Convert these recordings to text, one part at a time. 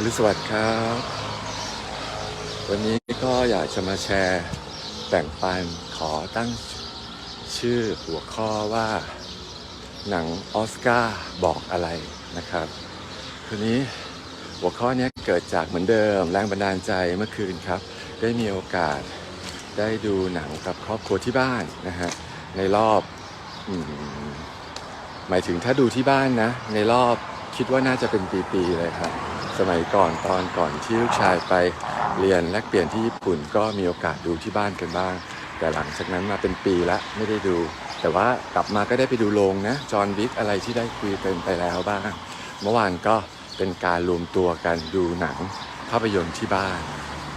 อรุณสวัสดิ์ครับ วันนี้ก็อยากจะมาแชร์แบ่งปันขอตั้งชื่อหัวข้อว่า หนังออสการ์บอกอะไรนะครับทีนี้หัวข้อนี้เกิดจากเหมือนเดิม แรงบันดาลใจเมื่อคืนครับ ได้มีโอกาสได้ดูหนังกับครอบครัวที่บ้านนะฮะในรอบอหมายถึงถ้าดูที่บ้านนะ ในรอบคิดว่าน่าจะเป็นปี ๆ เลยครับ สมัยก่อนตอนก่อนที่ลูกชายไปเรียนแลกเปลี่ยนที่ญี่ปุ่นก็มีโอกาสดูที่บ้านกันบ้าง แต่หลังจากนั้นมาเป็นปีละไม่ได้ดู แต่ว่ากลับมาก็ได้ไปดูโรงนะจอห์นวิกอะไรที่ได้คุยกันไปแล้วบ้าง เมื่อวานก็เป็นการรวมตัวกันดูหนังภาพยนตร์ที่บ้าน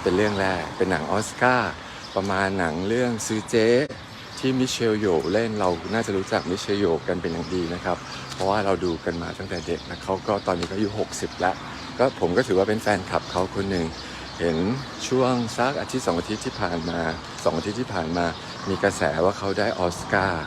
เป็นเรื่องแรกเป็นหนังออสการ์ประมาณหนังเรื่องซื้อเจ๊ที่มิเชลโยเล่นเราน่าจะรู้จักมิเชลโยกันเป็นอย่างดีนะครับ เพราะว่าเราดูกันมาตั้งแต่เด็กนะเขาก็ตอนนี้ก็อายุ 60 แล้ว ก็ผมก็ถือว่าเป็นแฟนคลับเขาคนหนึ่งเห็นช่วงสักอาทิตย์สองอาทิตย์ที่ผ่านมาสองอาทิตย์ที่ผ่านมา มีกระแสว่าเขาได้ออสการ์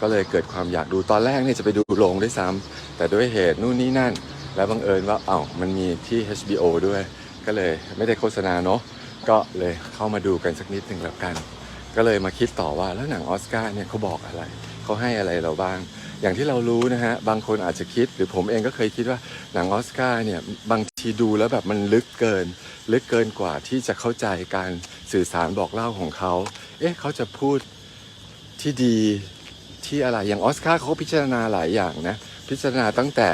ก็เลยเกิดความอยากดูตอนแรกเนี่ยจะไปดูโรงด้วยซ้ำแต่ด้วยเหตุนู่นนี่นั่น แล้วบังเอิญว่าเอ้ามันมีที่ HBO ด้วย ก็เลยไม่ได้โฆษณาเนาะก็เลยเข้ามาดูกันสักนิดหนึ่งแล้วกัน ก็เลยมาคิดต่อว่าแล้วหนังออสการ์เนี่ยเขาบอกอะไร เขาให้อะไรเราบ้าง อย่างที่เรารู้นะฮะ บางคนอาจจะคิด หรือผมเองก็เคยคิดว่าหนังออสการ์เนี่ย บางทีดูแล้วแบบมันลึกเกิน ลึกเกินกว่าที่จะเข้าใจการสื่อสารบอกเล่าของเขา เอ๊ะเขาจะพูดที่ดีที่อะไร อย่างออสการ์เขาพิจารณาหลายอย่างนะ พิจารณาตั้งแต่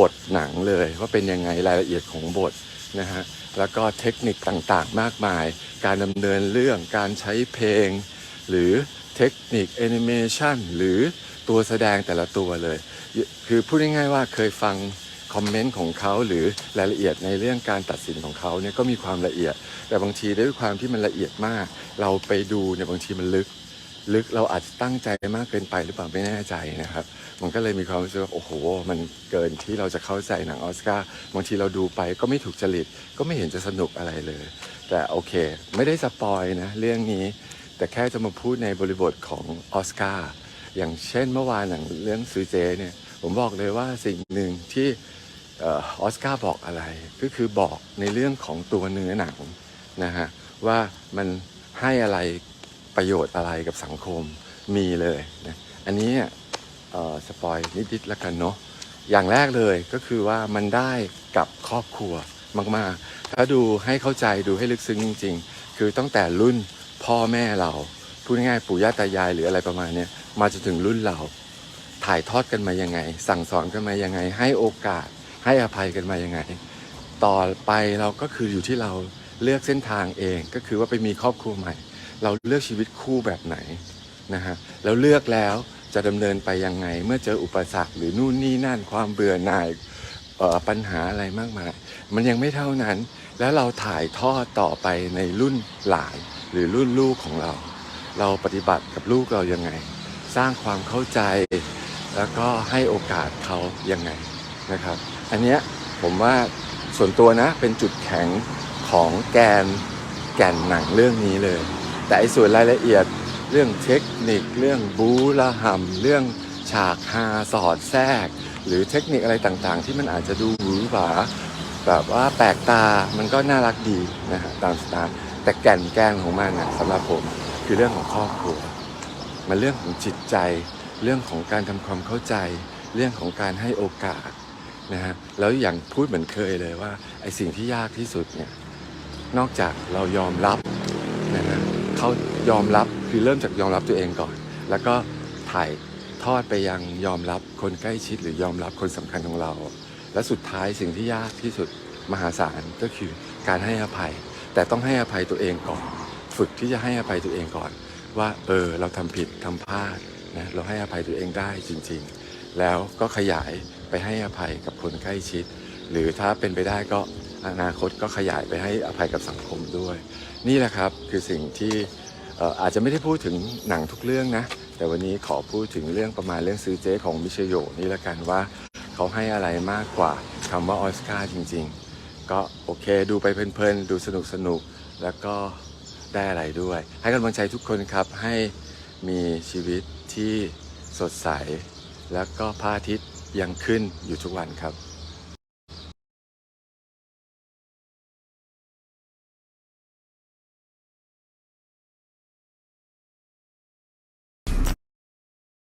บทหนังเลยว่าเป็นยังไงรายละเอียดของบทนะฮะ แล้วก็เทคนิคต่างๆ มากมาย การดำเนินเรื่อง การใช้เพลง หรือ เทคนิคแอนิเมชันหรือตัวแสดงแต่ละตัวเลย คือพูดง่ายๆว่าเคยฟังคอมเมนต์ของเขาหรือรายละเอียดในเรื่องการตัดสินของเขาเนี่ยก็มีความละเอียด แต่บางทีด้วยความที่มันละเอียดมาก เราไปดูเนี่ยบางทีมันลึก ลึกเราอาจจะตั้งใจมากเกินไปหรือเปล่าไม่แน่ใจนะครับ มันก็เลยมีความรู้สึกว่าโอ้โห มันเกินที่เราจะเข้าใจหนังออสการ์บางทีเราดูไปก็ไม่ถูกจริตก็ไม่เห็นจะสนุกอะไรเลย แต่โอเค ไม่ได้สปอยนะเรื่องนี้ แต่แค่จะมาพูดในบริบทของออสการ์อย่างเช่นเมื่อวานหนังเรื่องซื้อเจเนี่ยผมบอกเลยว่าสิ่งหนึ่งที่ออสการ์บอกอะไร ก็คือบอกในเรื่องของตัวเนื้อหนังนะฮะว่ามันให้อะไรประโยชน์อะไรกับสังคมมีเลยนะอันนี้อ่อสปอยนิดๆแล้วกันเนาะอย่างแรกเลยก็คือว่ามันได้กับครอบครัวมากๆ ถ้าดูให้เข้าใจดูให้ลึกซึ้งจริง ๆ คือตั้งแต่รุ่น พ่อแม่เราพูดง่ายๆปู่ย่าตายายหรืออะไรประมาณนี้มาจนถึงรุ่นเรา ถ่ายทอดกันมายังไง สั่งสอนกันมายังไง ให้โอกาสให้อภัยกันมายังไง ต่อไปเราก็คืออยู่ที่เราเลือกเส้นทางเองก็คือว่าไปมีครอบครัวใหม่ เราเลือกชีวิตคู่แบบไหนนะฮะแล้วเลือกแล้วจะดำเนินไปยังไง เมื่อเจออุปสรรคหรือนู่นนี่นั่นความเบื่อหน่ายปัญหาอะไรมากมาย มันยังไม่เท่านั้น แล้วเราถ่ายทอดต่อไปในรุ่นหลาน หรือรุ่นลูกของเรา เราปฏิบัติกับลูกเรายังไง สร้างความเข้าใจ แล้วก็ให้โอกาสเขายังไงนะครับ อันเนี้ยผมว่าส่วนตัวนะเป็นจุดแข็งของแกนแก่นหนังเรื่องนี้เลย แต่ไอ้ส่วนรายละเอียดเรื่องเทคนิค เรื่องบูละหำเรื่องฉากฮาสอดแทรก หรือเทคนิคอะไรต่างๆ ที่มันอาจจะดูหวือหวาแบบว่าแปลกตามันก็น่ารักดีนะฮะตามสไตล์ แต่แก่นแกนของมันนะสำหรับผมคือเรื่องของครอบครัว มันเรื่องของจิตใจ เรื่องของการทำความเข้าใจ เรื่องของการให้โอกาสนะฮะแล้วอย่างพูดเหมือนเคยเลยว่าไอ้สิ่งที่ยากที่สุดเนี่ยนอกจากเรายอมรับนะฮะเขายอมรับคือเริ่มจากยอมรับตัวเองก่อน แล้วก็ถ่ายทอดไปยังยอมรับคนใกล้ชิดหรือยอมรับคนสำคัญของเรา และสุดท้ายสิ่งที่ยากที่สุดมหาศาลก็คือการให้อภัย แต่ต้องให้อภัยตัวเองก่อน ฝึกที่จะให้อภัยตัวเองก่อน ว่าเออเราทำผิดทำพลาดนะเราให้อภัยตัวเองได้จริง ๆ แล้วก็ขยายไปให้อภัยกับคนใกล้ชิด หรือถ้าเป็นไปได้ก็อนาคตก็ขยายไปให้อภัยกับสังคมด้วย นี่แหละครับคือสิ่งที่อออาจจะไม่ได้พูดถึงหนังทุกเรื่องนะ แต่วันนี้ขอพูดถึงเรื่องประมาณเรื่องซื้อเจ๊ของมิเชลโยนี่ละกันว่า เขาให้อะไรมากกว่าคำว่าออสการ์จริง ๆ ก็โอเคดูไปเพลินๆ ดูสนุกสนุกๆแล้วก็ได้อะไรด้วย ให้กำลังใจทุกคนครับให้มีชีวิตที่สดใส แล้วก็พระอาทิตย์ยังขึ้นอยู่ทุกวันครับ